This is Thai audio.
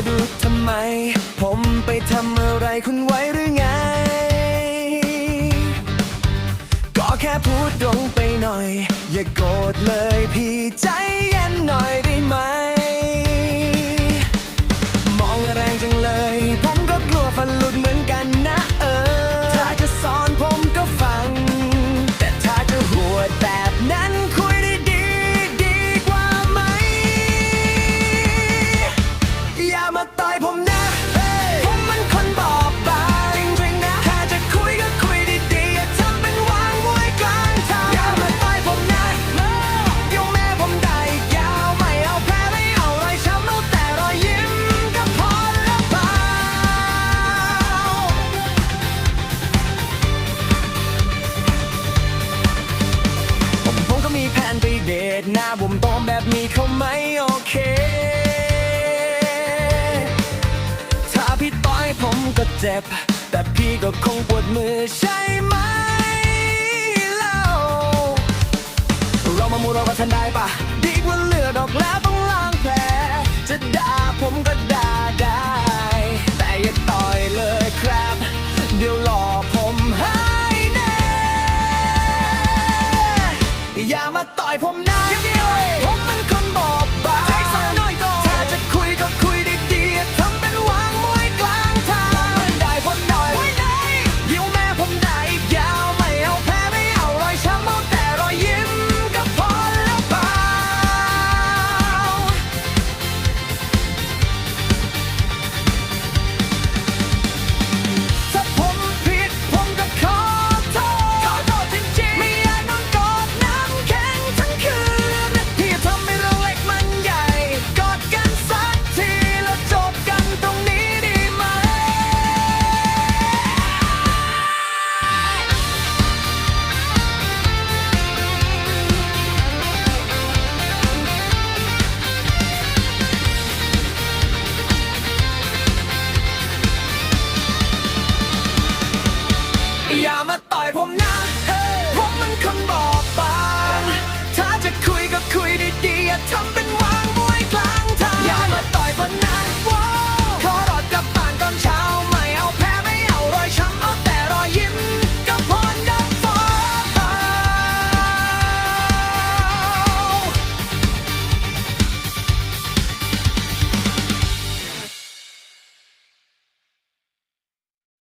มาดูทำไม ผมไปทำอะไรคุณไว้หรือไง ก็แค่พูดตรงไปหน่อย อย่าโกรธเลยพี่ใจเย็นหน่อย ษหน้าบ่มโตมแบบนี้เขาไม่โอเค ถ้าพี่ต่อยผมก็เจ็บ แต่พี่ก็คงปวดมือใช่ไหมเล่าเรามามูเราก็ทันได้ปะดีกว่าเลือดอกแล้วต้องล้างแผลจะด่าผมก็ อย่ามาต่อยผมนะผมมันคนบอกบางถ้าจะคุยก็คุยดีๆอย่าทำ